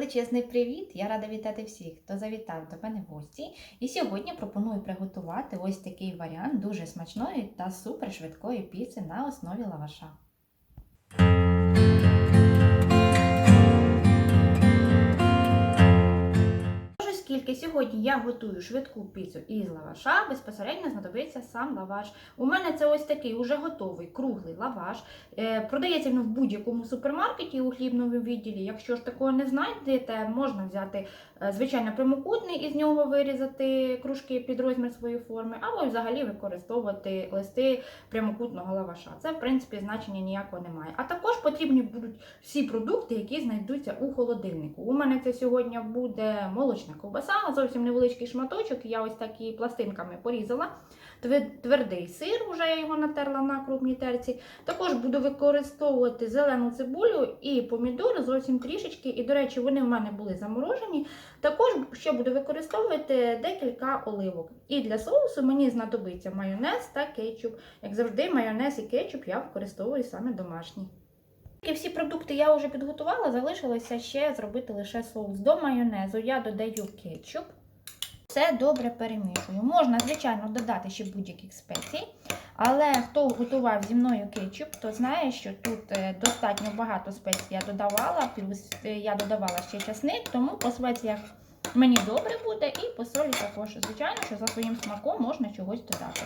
Величезний привіт! Я рада вітати всіх, хто завітав до мене в гості. І сьогодні пропоную приготувати ось такий варіант дуже смачної та супершвидкої піци на основі лаваша. Оскільки сьогодні я готую швидку піцу із лаваша, безпосередньо знадобиться сам лаваш. У мене це ось такий уже готовий круглий лаваш. Е, Продається він в будь-якому супермаркеті у хлібному відділі. Якщо ж такого не знайдете, можна взяти е, звичайно прямокутний і з нього вирізати кружки під розмір своєї форми, або взагалі використовувати листи прямокутного лаваша. Це, в принципі, значення ніякого немає. А також потрібні будуть всі продукти, які знайдуться у холодильнику. У мене це сьогодні буде молочна ковбаса, зовсім невеличкий шматочок. Я ось такі пластинками порізала. Твердий сир, вже я його натерла на крупній терці. Також буду використовувати зелену цибулю і помідори зовсім трішечки. І, до речі, вони в мене були заморожені. Також ще буду використовувати декілька оливок. І для соусу мені знадобиться майонез та кетчуп. Як завжди, майонез і кетчуп я використовую саме домашній. І всі продукти я вже підготувала, залишилося ще зробити лише соус. До майонезу я додаю кетчуп. Все добре перемішую. Можна, звичайно, додати ще будь-яких спецій, але хто готував зі мною кетчуп, то знає, що тут е, достатньо багато спецій я додавала, плюс е, я додавала ще часник, тому по спеціях мені добре буде, і по солі також. Звичайно, що за своїм смаком можна чогось додати.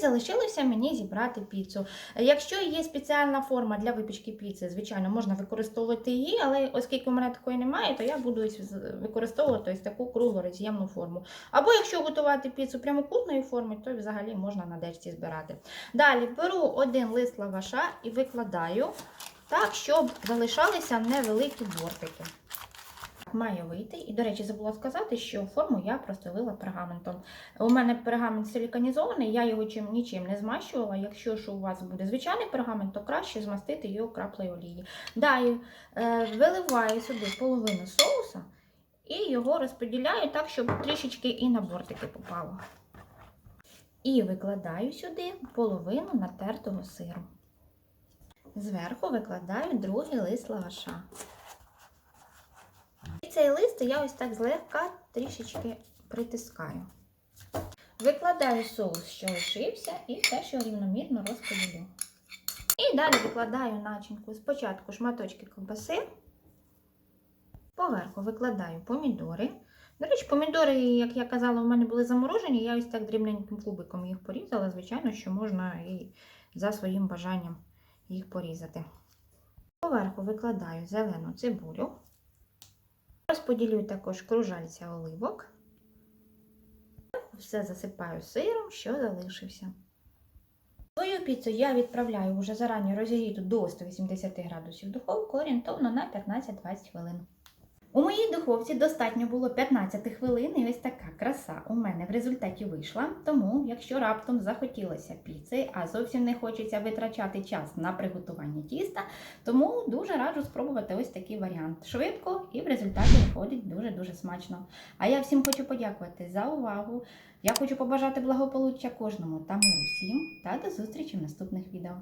Залишилося мені зібрати піцу. Якщо є спеціальна форма для випічки піци, звичайно, можна використовувати її, але оскільки у мене такої немає, то я буду використовувати ось таку круглу роз'ємну форму. Або якщо готувати піцу прямокутної форми, то взагалі можна на дечці збирати. Далі беру один лист лаваша і викладаю так, щоб залишалися невеликі бортики. Має вийти. І, до речі, забула сказати, що форму я простелила пергаментом. У мене пергамент силіканізований, я його чим, нічим не змащувала. Якщо ж у вас буде звичайний пергамент, то краще змастити його краплею олії. Далі е, виливаю сюди половину соуса і його розподіляю так, щоб трішечки і на бортики попало. І викладаю сюди половину натертого сиру. Зверху викладаю другий лист лаваша. Цей лист я ось так злегка трішечки притискаю. Викладаю соус, що лишився, і теж його рівномірно розподілю. І далі викладаю начинку спочатку шматочки ковбаси, поверху викладаю помідори. До речі, помідори, як я казала, у мене були заморожені, я ось так дрібненьким кубиком їх порізала. Звичайно, що можна і за своїм бажанням їх порізати. Поверху викладаю зелену цибулю. Розподілю також кружальця оливок. Все засипаю сиром, що залишився. Свою піцу я відправляю вже зарані розігріту до 180 градусів духовку орієнтовно на 15-20 хвилин. У моїй духовці достатньо було 15 хвилин, і ось така краса у мене в результаті вийшла. Тому, якщо раптом захотілося піци, а зовсім не хочеться витрачати час на приготування тіста, тому дуже раджу спробувати ось такий варіант. Швидко і в результаті виходить дуже-дуже смачно. А я всім хочу подякувати за увагу. Я хочу побажати благополуччя кожному та миру всім та до зустрічі в наступних відео.